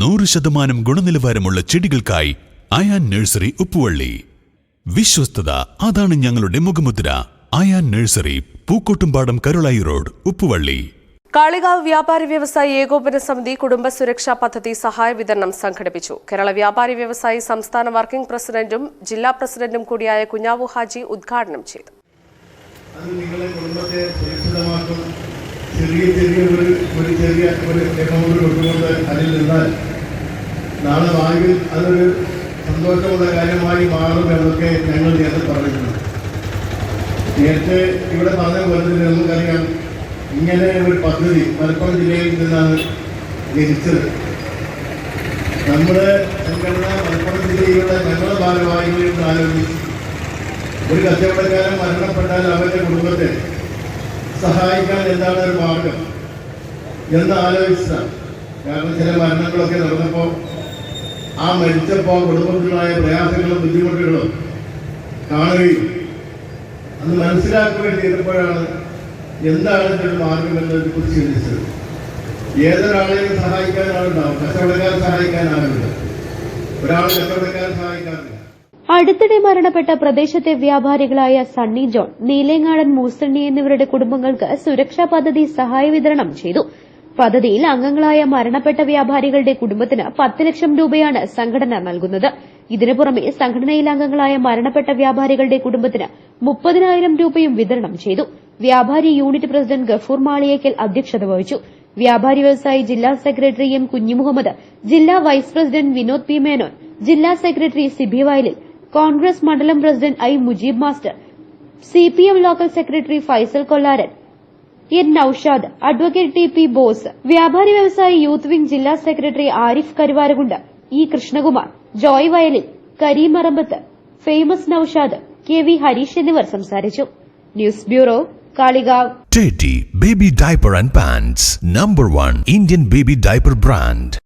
നൂറ് ശതമാനം ഗുണനിലവാരമുള്ള ചെടികൾക്കായി അയാൻ നഴ്സറി ഉപ്പുവള്ളി. വിശ്വസ്തത അതാണ് ഞങ്ങളുടെ മുഖമുദ്ര. Ayaan nursery Pookkottumpadam Karulai road Uppuvalli. Kalikavu വ്യാപാരി വ്യവസായി ഏകോപന സമിതി കുടുംബ സുരക്ഷാ പദ്ധതി സഹായ വിതരണം സംഘടിപ്പിച്ചു. കേരള വ്യാപാരി വ്യവസായി സംസ്ഥാന വർക്കിംഗ് പ്രസിഡന്റും ജില്ലാ പ്രസിഡന്റും കൂടിയായ കുഞ്ഞാവു ഹാജി ഉദ്ഘാടനം ചെയ്തു. ചെറിയ ചെറിയ ഒരു ഒരു ചെറിയ ഒരു എമൗണ്ട് കൊടുത്തുകൊണ്ട് അതിൽ നിന്നാൽ നാളെ ഭാവിയിൽ അതൊരു സന്തോഷമുള്ള കാര്യമായി മാറും എന്നൊക്കെ ഞങ്ങൾ നേരത്തെ പറഞ്ഞിട്ടുണ്ട്. നേരത്തെ ഇവിടെ പറഞ്ഞ പോലെ തന്നെ നമുക്കറിയാം ഇങ്ങനെ ഒരു പദ്ധതി മലപ്പുറം ജില്ലയിൽ നിന്നാണ് ജനിച്ചത് നമ്മുടെ സംഘടന മലപ്പുറം ജില്ലയിലുള്ള ഞങ്ങളുടെ ഭാരവാഹികളിൽ നിന്ന് ആലോചിച്ചു ഒരു കച്ചവടക്കാരൻ മരണപ്പെട്ടാൽ അവരുടെ കുടുംബത്തെ സഹായിക്കാൻ എന്താണ് ഒരു മാർഗം? എന്ന് ആലോചിച്ചതാണ് കാരണം ചില മരണങ്ങളൊക്കെ നടന്നപ്പോൾ ആ മരിച്ചപ്പോൾ കുടുംബത്തിലുള്ള പ്രയാസങ്ങളും ബുദ്ധിമുട്ടുകളും കാണുകയും അന്ന് മനസ്സിലാക്കുകയും ചെയ്തപ്പോഴാണ് എന്താണ് ഇതിന്റെ മാർഗം എന്നതിനെ കുറിച്ച് ചിന്തിച്ചത്. ഏതൊരാളെയും സഹായിക്കാനാളുണ്ടാവും കച്ചവടക്കാരെ സഹായിക്കാനാളുണ്ട് ഒരാൾ കച്ചവടക്കാരെ സഹായിക്കാറില്ല അടുത്തിടെ മരണപ്പെട്ട പ്രദേശത്തെ വ്യാപാരികളായ സണ്ണി ജോൺ നീലേങ്ങാടൻ മൂസണ്ണി എന്നിവരുടെ കുടുംബങ്ങൾക്ക് സുരക്ഷാ പദ്ധതി സഹായ വിതരണം ചെയ്തു. പദ്ധതിയിൽ അംഗങ്ങളായ മരണപ്പെട്ട വ്യാപാരികളുടെ കുടുംബത്തിന് പത്ത് ലക്ഷം രൂപയാണ് സംഘടന നൽകുന്നത്. ഇതിനു പുറമെ സംഘടനയിൽ അംഗങ്ങളായ മരണപ്പെട്ട വ്യാപാരികളുടെ കുടുംബത്തിന് മുപ്പതിനായിരം രൂപയും വിതരണം ചെയ്തു. വ്യാപാരി യൂണിറ്റ് പ്രസിഡന്റ് ഗഫൂർ മാളിയേക്കൽ അധ്യക്ഷത വഹിച്ചു. വ്യാപാരി വ്യവസായി ജില്ലാ സെക്രട്ടറി എം കുഞ്ഞിമുഹമ്മദ് ജില്ലാ vice president Vinod P Menon ജില്ലാ സെക്രട്ടറി സിബി വയലിൽ കോൺഗ്രസ് മണ്ഡലം president I Mujeeb master CPM local secretary Faisal Kollaran N Noushad advocate T P Bose വ്യാപാരി വ്യവസായി യൂത്ത് വിംഗ് ജില്ലാ secretary Arif Karuvarakund E Krishnakumar Joy Vayalil Kareemarambath famous Noushad K V Hareesh എന്നിവർ സംസാരിച്ചു. News bureau Kalikavu. Teddy baby Diaper and Pants. Number one Indian baby diaper brand.